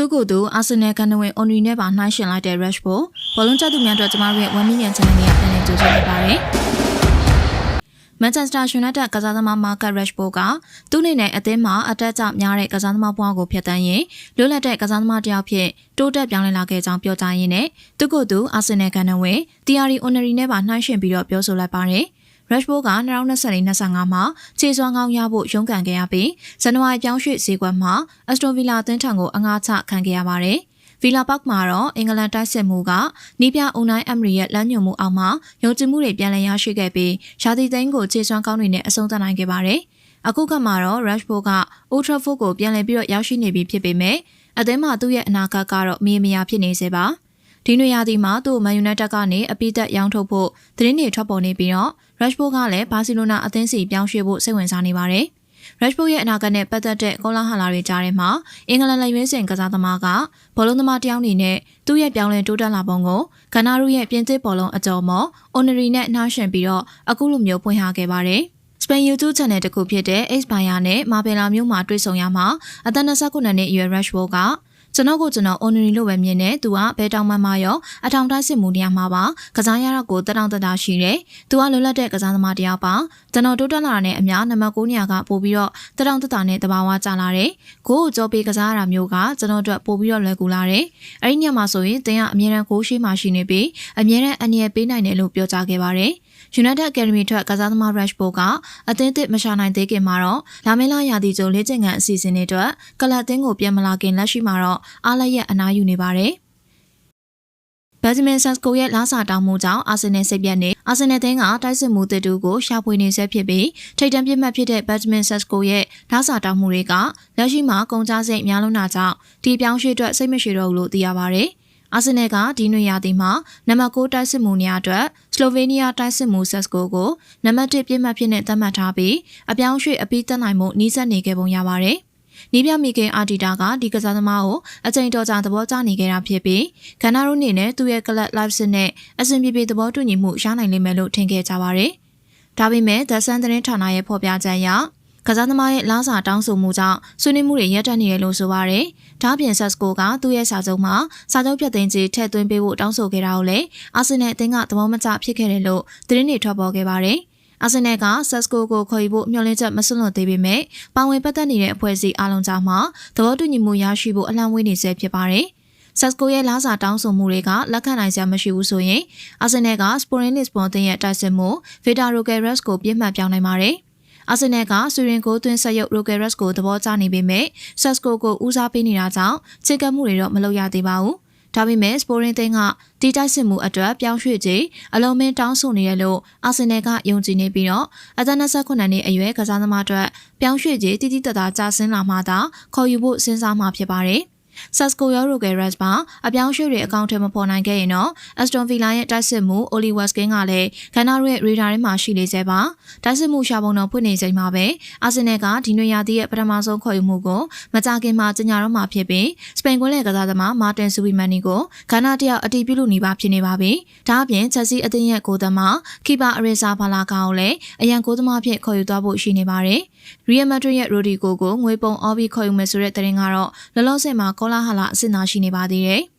သူ့ကိုယ်သူအာဆင်နယ်ကန်နဝင်အွန်ရီနဲ့ပါနှိုင်းယှဉ်လိုက်တဲ့ Rashford ဘောလုံးကျသူများအတွက်ကျမတို့ရဲ့1 million channel နဲ့ပြန်လည်ကြိုဆိုလိုက်ပါတယ်မန်ချက်စတာယူနိုက်တက်ကစားသမားမာကတ်ရက်ရှ်ဘိုကသူ့အနေနဲ့အသင်းမှာအတက်အကျများတဲ့ကစားသမားဘဝကိုဖျက်ဆီးရင်လွတ်လပ်တဲ့ကစားသမားတစ်ယောက်ဖြစ်တိုးတက်ပြောင်းလဲလာခဲ့ကြောင်းပြောကြားရင်းနဲ့သူ့ကိုယ်သူအာဆင်နယ်ကန်နဝင်တီယာရီအွန်နရီနဲ့ပါနှိုင်းယှဉ်ပြီးတော့ပြောဆိုလိုက်ပါတယ်။ Rashford က2024-25မှာခြေစွမ်းကောင်းရဖို့ရုန်းကန်ခဲ့ရပြီးဇန်နဝါရီပြောင်းရွှေ့ဈေးကွက်မှာ Aston Villa အသင်းထံကိုအငှားချခံခဲ့ရပါတယ်။ Villa Park မှာတော့အင်္ဂလန်တိုက်စစ်မှုကနီးပြအုံနိုင်အမရီရဲ့လမ်းညွှန်မှုအောက်မှာယုံကြည်မှုတွေပြန်လည်ရရှိခဲ့ပြီးရှာတီသိန်းကိုခြေစွမ်းကောင်းတွေနဲ့အဆုံးသတ်နိုင်ခဲ့ပါတယ်။အခုကမှတော့ Rashford က Old Trafford ကိုပြန်လည်ပြီးတော့ရောက်ရှိနေပြီဖြစ်ပေမဲ့အသင်းမှာသူ့ရဲ့အနာဂတ်ကတော့မရေမရာဖြစ်နေစေပါ။ ဒီနွေရာသီမှာသူ့မန်ယူနိုက်တက်ကနေအပိသက်ရောင်းထုတ်ဖို့သတင်းတွေထွက်ပေါ်နေပြီးတော့ Rashford ကလည်းဘာစီလိုနာအသင်းစီပြောင်းရွှေ့ဖို့စိတ်ဝင်စားနေပါတယ်။ Rashford ရဲ့အနာဂတ်နဲ့ပတ်သက်တဲ့ကောလာဟလာတွေကြားထဲမှာအင်္ဂလန်လက်ရွေးစင်ကစားသမားကဘောလုံးသမားတယောက်အနေနဲ့သူ့ရဲ့ပြောင်းလဲတိုးတက်လာပုံကိုကနာရုရဲ့ပြင်သစ်ဘောလုံးအကြော်မော် Honorary နဲ့နှားယှဉ်ပြီးတော့အခုလိုမျိုးဖွင့်ဟခဲ့ပါတယ်။ Spain YouTube Channel တစ်ခုဖြစ်တဲ့ Xpire နဲ့ Marbella မြို့မှာတွေ့ဆုံရမှာအသက်29နှစ်အရွယ် Rashford က ကျွန်တော်ကိုကျွန်တော် honorary လို့ပဲမြင်တယ်သူကဘဲတောင်မှန်မှရောအထောင်တိုင်းစစ်မှုနေရာမှာပါကစားရတော့ကိုတတောင်တတာရှိတယ်သူကလွတ်လပ်တဲ့ကစားသမားတစ်ယောက်ပါကျွန်တော်တိုးတက်လာတဲ့အများနံပါတ်9နေရာကပို့ပြီးတော့တတောင်တတာနဲ့တဘာဝကျလာတယ်ကိုကိုကြောပေးကစားရတာမျိုးကကျွန်တော်တို့ပို့ပြီးတော့လွယ်ကူလာတယ်အဲ့ဒီညမှာဆိုရင်တင်ကအမြဲတမ်းကိုရှိမှရှိနေပြီးအမြဲတမ်းအနည်းပေးနိုင်တယ်လို့ပြောကြားခဲ့ပါတယ် United Academy ထွက်ကစားသမား Rashford ကအသင်းသစ်မရှာနိုင်သေးခင်မှာတော့လာမင်းလာရာသီကျုံလေ့ကျင့်ခန်းအစီအစဉ်တွေအတွက်ကလပ်သင်းကိုပြန်မလာခင်လက်ရှိမှာတော့အားလက်ရက်အနားယူနေပါတယ်။ဘက်ဂျမင်ဆတ်ကိုရဲ့လာစာတောင်းမှုကြောင့်အာဆင်နယ်စိတ်ပြတ်နေအာဆင်နယ်တင်းကတိုက်စစ်မှုတစ်တူကိုရှာဖွေနေဆဲဖြစ်ပြီးထိတ်တန့်ပြစ်မှတ်ဖြစ်တဲ့ဘက်ဂျမင်ဆတ်ကိုရဲ့လာစာတောင်းမှုတွေကလက်ရှိမှာကုန်ကြစိတ်များလုံးတာကြောင့်ဒီပြောင်းရွှေ့အတွက်စိတ်မရှိတော့ဘူးလို့သိရပါဗျ။ အာဆင်နယ်ကဒီနွေရာသီမှာနံပါတ်6တိုက်စစ်မှုနေရာအတွက်စလိုဗေးနီးယားတိုက်စစ်မှုဆက်စကိုကိုနံပါတ်1ပြစ်မှတ်ဖြစ်နေသတ်မှတ်ထားပြီးအပြောင်းရွှေ့အပြီးတက်နိုင်မှုနှီးစပ်နေခဲ့ပုံရပါတယ်။နီးပြမီကင်အာတီတာကဒီကစားသမားကိုအချိန်တော်ကြာသဘောကျနေခဲ့တာဖြစ်ပြီးဂန်နာရိုအနေနဲ့သူ့ရဲ့ကလပ် live စစ်နဲ့အဆင်ပြေပြေသဘောတူညီမှုရနိုင်လိမ့်မယ်လို့ထင်ခဲ့ကြပါဗျ။ဒါပေမဲ့ The Sun သတင်းဌာနရဲ့ဖော်ပြချက်အရ ကစားသမားရဲ့လားစာတောင်းဆိုမှုကြောင့်ဆွေးနွေးမှုတွေရပ်တန့်နေတယ်လို့ဆိုပါရယ်။ဒါပြင်ဆက်စကိုကသူ့ရဲ့စာချုပ်မှာစာချုပ်ဖြတ်သိမ်းခြင်းထည့်သွင်းပေးဖို့တောင်းဆိုခဲ့တာကိုလည်းအာဆင်နယ်အသင်းကသဘောမကျဖြစ်ခဲ့တယ်လို့သတင်းတွေထွက်ပေါ်ခဲ့ပါတယ်။အာဆင်နယ်ကဆက်စကိုကိုခေါ်ယူဖို့မျှော်လင့်ချက်မစွန့်လွတ်သေးပေမဲ့ပါဝင်ပတ်သက်နေတဲ့အဖွဲ့အစည်းအလုံးကြားမှာသဘောတူညီမှုရရှိဖို့အလံဝေးနေဆဲဖြစ်ပါတယ်။ဆက်စကိုရဲ့လားစာတောင်းဆိုမှုတွေကလက်ခံနိုင်စရာမရှိဘူးဆိုရင်အာဆင်နယ်ကစပိုရင်းလစ်ဘွန်တင်ရဲ့တိုက်စစ်မှုဗီတာရိုကယ်ရက်စ်ကိုပြစ်မှတ်ပြောင်းနိုင်ပါတယ်။ အာဆင်နယ်ကဆွေရင်ကိုသွင်းဆက်ရုပ်ရိုကယ်ရက်စ်ကိုသဘောကျနေပေမဲ့ဆက်စကိုကိုဦးစားပေးနေတာကြောင့်ချစ်ကပ်မှုတွေတော့မလုပ်ရသေးပါဘူး။ဒါပေမဲ့စပိုရင်သိန်းကဒီတိုက်စစ်မှုအတွက်ပြောင်းရွှေ့ခြင်းအလုံးမင်းတောင်းဆိုနေရလို့အာဆင်နယ်ကယုံကြည်နေပြီးတော့အသက်29နှစ်အရွယ်ကစားသမားအတွက်ပြောင်းရွှေ့ခြင်းတည်တည်တသာကြာဆင်းလာမှသာခေါ်ယူဖို့စဉ်းစားမှာဖြစ်ပါတယ်။ ဆက်စကိုရောရိုဂယ်ရက်စ်ပါအပြောင်းရွှေ့တွေအကောင့်ထဲမပေါ်နိုင်ခဲ့ရင်တော့အက်စတွန်ဗီလာရဲ့တိုက်စစ်မှုအိုလီဝက်စကင်းကလည်းခန္ဓာရဲ့ရေဒါထဲမှာရှိနေစေပါတိုက်စစ်မှုရှာပုံတော်ဖွင့်နေချိန်မှာပဲအာဆင်နယ်ကဒီနွေရာသီရဲ့ပထမဆုံးခေါ်ယူမှုကိုမကြခင်မှာကြေညာတော့မှာဖြစ်ပြီးစပိန်ကွင်းလယ်ကစားသမားမာတင်ဆူဝီမန်နီကိုခန္ဓာတယောက်အတီးပြုလို့နေပါဖြစ်နေပါပြီဒါအပြင်ချက်စီအသင်းရဲ့ကိုသမားကီပါအရီဇာဘာလာကောင်လည်းအရန်ကိုသမားဖြစ်ခေါ်ယူသွားဖို့ရှိနေပါတယ်ရီယယ်မက်ဒရစ်ရဲ့ရိုဒီကိုကိုငွေပုံအော်ဘီခေါ်ယူမယ်ဆိုတဲ့သတင်းကတော့လောလောဆယ်မှာကောလာဟလာအဆင့်သာရှိနေပါသေးတယ်။